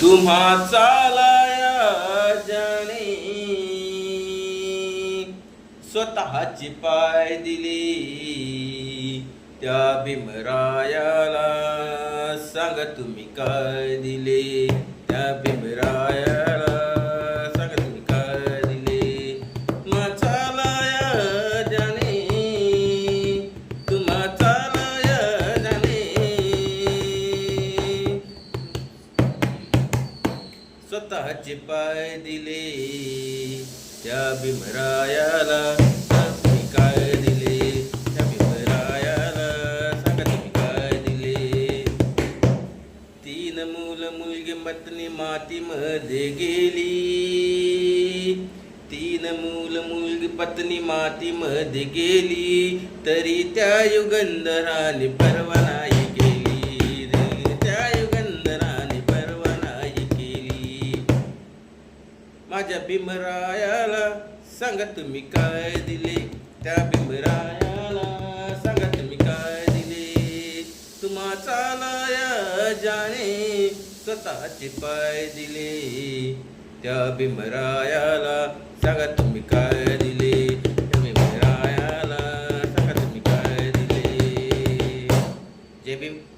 तुम्हा चालाया जाणे. स्वतःची पाय दिली. त्या भीमरायाला सांगा तुम्ही काय दिले. त्या भीमरायाला स्वतःचे पाय दिले. त्या भीमरायाला तुम्ही काय दिले? त्या भीमरायाला सांगा तुम्ही काय दिले? तीन मूल मुलगी पत्नी मातीमध्ये गेली. तीन मूल मुलगी पत्नी मातीमध्ये गेली. तरी त्या युगंधराने परवा नाही माझ्या बिमरायाला सांगा तुम्ही काय दिले? त्या बिमरायाला सांगा तुम्ही काय दिले? तुम्हा चालाया जाणे स्वतःचे पाय दिले. त्या बिमरायाला सांगा तुम्ही काय दिले? भीमरायाला सांगा तुम्ही काय दिले? जे भीम.